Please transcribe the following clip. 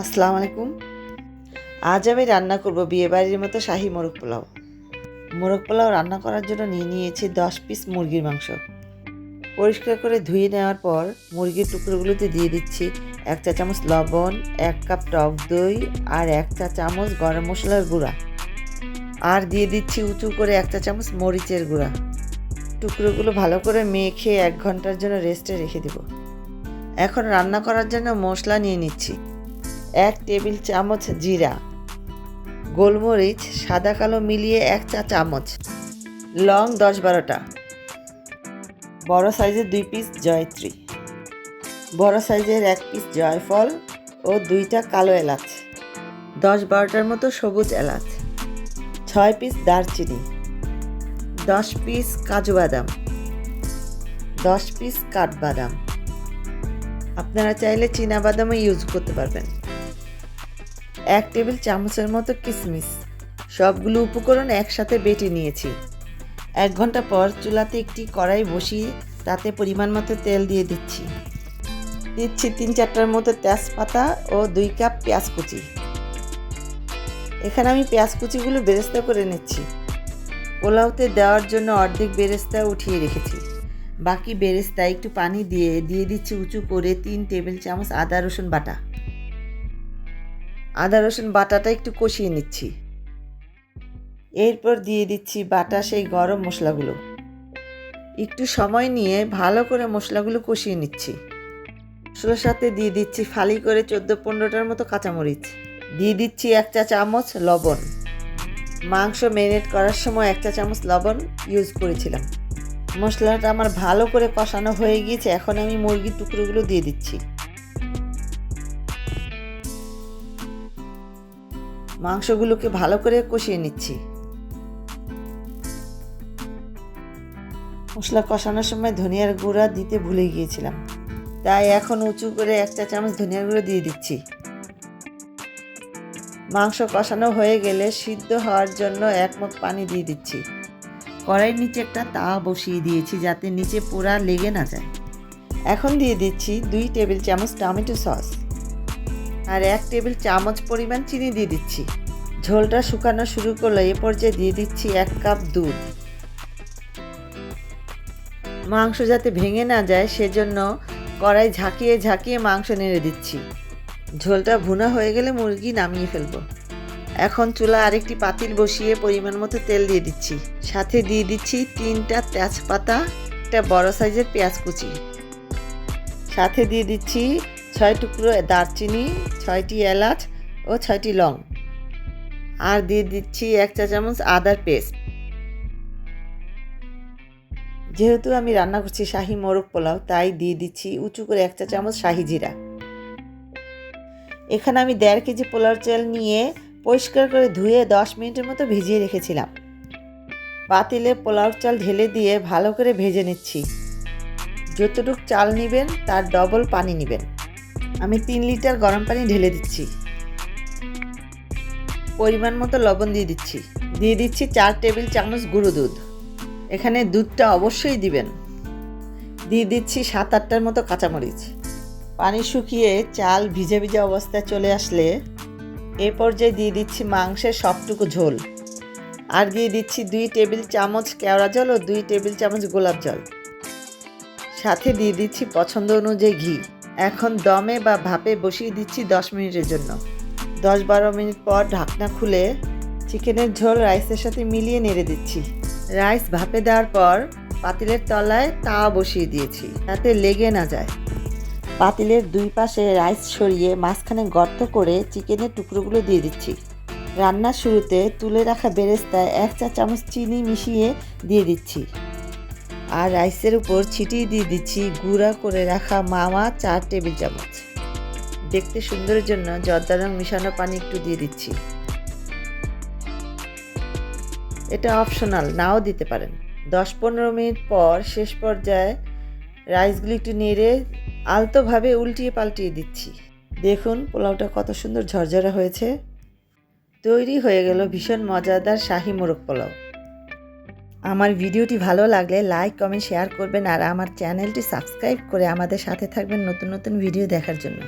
আসসালামু আলাইকুম আজ আমি রান্না করব বিয়েবাড়ির মতো শাহি মোরগ পোলাও। মোরগ পোলাও রান্না করার জন্য নিয়ে নিয়েছি দশ পিস মুরগির মাংস। পরিষ্কার করে ধুয়ে নেওয়ার পর মুরগির টুকরোগুলোতে দিয়ে দিচ্ছি এক চা চামচ লবণ, এক কাপ টক দই আর এক চা চামচ গরম মশলার গুঁড়া। আর দিয়ে দিচ্ছি উঁচু করে এক চা চামচ মরিচের গুঁড়া। টুকরোগুলো ভালো করে মেখে এক ঘণ্টার জন্য রেস্টে রেখে দেব। এখন রান্না করার জন্য মশলা নিয়ে নিচ্ছি। এক টেবিল চামচ জিরা, গোলমরিচ, সাদা কালো মিলিয়ে এক চা চামচ, লং দশ বারোটা, বড় সাইজের দুই পিস জয়ত্রী, বড় সাইজের এক পিস জয়ফল ও দুইটা কালো এলাচ, দশ বারোটার মতো সবুজ এলাচ, ছয় পিস দারচিনি, দশ পিস কাজু বাদাম, দশ পিস কাঠবাদাম। আপনারা চাইলে বাদামও ইউজ করতে পারবেন। এক টেবিল চামচের মতো কিশমিশ সবগুলো উপকরণ একসাথে বেটে নিয়েছি। এক ঘণ্টা পর চুলাতে একটি কড়াই বসিয়ে তাতে পরিমাণ মতো তেল দিয়ে দিচ্ছি। দিচ্ছি তিন চারটার মতো তেজপাতা ও দুই কাপ পেঁয়াজ কুচি। এখানে আমি পেঁয়াজ কুচিগুলো বেরেস্তা করে নিচ্ছি। পোলাওতে দেওয়ার জন্য অর্ধেক বেরেস্তা উঠিয়ে রেখেছি। বাকি বেরেস্তা একটু পানি দিয়ে দিয়ে দিচ্ছি উঁচু করে তিন টেবিল চামচ আদা রসুন বাটা। আদা, রসুন বাটাটা একটু কষিয়ে নিচ্ছি। এরপর দিয়ে দিচ্ছি বাটা সেই গরম মশলাগুলো। একটু সময় নিয়ে ভালো করে মশলাগুলো কষিয়ে নিচ্ছি। মশলার সাথে দিয়ে দিচ্ছি ফালি করে চোদ্দ পনেরোটার মতো কাঁচামরিচ। দিয়ে দিচ্ছি এক চা চামচ লবণ। মাংস ম্যারিনেট করার সময় এক চা চামচ লবণ ইউজ করেছিলাম। মশলাটা আমার ভালো করে কষানো হয়ে গিয়েছে, এখন আমি মুরগির টুকরোগুলো দিয়ে দিচ্ছি। মাংসগুলোকে ভালো করে কষিয়ে নিচ্ছি। মশলা কষানোর সময় ধনিয়ার গুঁড়া দিতে ভুলে গিয়েছিলাম। তাই এখন উঁচু করে এক চা চামচ ধনিয়ার গুঁড়ো দিয়ে দিচ্ছি। মাংস কষানো হয়ে গেলে সিদ্ধ হওয়ার জন্য এক পানি দিয়ে দিচ্ছি। কড়াইয়ের নিচে একটা তা বসিয়ে দিয়েছি যাতে নিচে পোড়া লেগে না যায়। এখন দিয়ে দিচ্ছি দুই টেবিল চামচ টমেটো সস। আর এক টেবিল চামচ পরিমাণ চিনি দিয়ে দিচ্ছি। ঝোলটা শুকানো শুরু করলে, এ পর্যায়ে দিয়ে দিচ্ছি এক কাপ দুধ। মাংস যাতে ভেঙে না যায়, সেজন্য কড়াই ঝাঁকিয়ে ঝাঁকিয়ে মাংস নেড়ে দিচ্ছি। ঝোলটা ভুনা হয়ে গেলে মুরগি নামিয়ে ফেলব। এখন চুলা আরেকটি পাতিল বসিয়ে পরিমাণ মতো তেল দিয়ে দিচ্ছি। সাথে দিয়ে দিচ্ছি তিনটা তেজপাতা, একটা বড় সাইজের পেঁয়াজ কুচি। সাথে দিয়ে দিচ্ছি ছয় টুকরো দারচিনি, ছয়টি এলাচ ও ছয়টি লং। আর দিয়ে দিচ্ছি এক চা চামচ আদার পেস্ট। যেহেতু আমি রান্না করছি শাহি মোরগ পোলাও, তাই দিয়ে দিচ্ছি উঁচু করে এক চা চামচ শাহি জিরা। এখানে আমি দেড় কেজি পোলার চাল নিয়ে পরিষ্কার করে ধুয়ে দশ মিনিটের মতো ভিজিয়ে রেখেছিলাম। পাতিলে পোলাও চাল ঢেলে দিয়ে ভালো করে ভেজে নিচ্ছি। যতটুক চাল নেবেন, তার ডবল পানি নেবেন। আমি তিন লিটার গরম পানি ঢেলে দিচ্ছি। পরিমাণ মতো লবণ দিয়ে দিচ্ছি। দিয়ে দিচ্ছি চার টেবিল চামচ গুঁড়ো দুধ। এখানে দুধটা অবশ্যই দিবেন। দিয়ে দিচ্ছি সাত আটটার মতো কাঁচামরিচ। পানি শুকিয়ে চাল ভিজে ভিজে অবস্থায় চলে আসলে এ পর্যায়ে দিয়ে দিচ্ছি মাংসের সবটুকু ঝোল। আর দিয়ে দিচ্ছি দুই টেবিল চামচ কেওড়া জল ও দুই টেবিল চামচ গোলাপ জল। সাথে দিয়ে দিচ্ছি পছন্দ অনুযায়ী ঘি। এখন দমে বা ভাপে বসিয়ে দিচ্ছি দশ মিনিটের জন্য। দশ বারো মিনিট পর ঢাকনা খুলে চিকেনের ঝোল রাইসের সাথে মিলিয়ে নেড়ে দিচ্ছি। রাইস ভাপে দেওয়ার পর পাতিলের তলায় তাওয়া বসিয়ে দিয়েছি যাতে লেগে না যায়। পাতিলের দুই পাশে রাইস সরিয়ে মাঝখানে গর্ত করে চিকেনের টুকরোগুলো দিয়ে দিচ্ছি। রান্নার শুরুতে তুলে রাখা বেরেস্তায় এক চা চামচ চিনি মিশিয়ে দিয়ে দিচ্ছি। আর রাইসের উপর ছিটিয়ে দিয়ে দিচ্ছি গুঁড়া করে রাখা মামা চার টেবিল চামচ। দেখতে সুন্দরের জন্য জর্দা রং মিশানো পানি একটু দিয়ে দিচ্ছি। এটা অপশনাল, নাও দিতে পারেন। দশ পনেরো মিনিট পর শেষ পর্যায়ে রাইসগুলি একটু নেড়ে আলতোভাবে উল্টিয়ে পাল্টিয়ে দিচ্ছি। দেখুন পোলাওটা কত সুন্দর ঝরঝরা হয়েছে। তৈরি হয়ে গেল ভীষণ মজাদার শাহি মোরগ পোলাও। আমার ভিডিওটি ভালো লাগলে লাইক, কমেন্ট, শেয়ার করবেন আর আমার চ্যানেলটি সাবস্ক্রাইব করে আমাদের সাথে থাকবেন নতুন নতুন ভিডিও দেখার জন্য।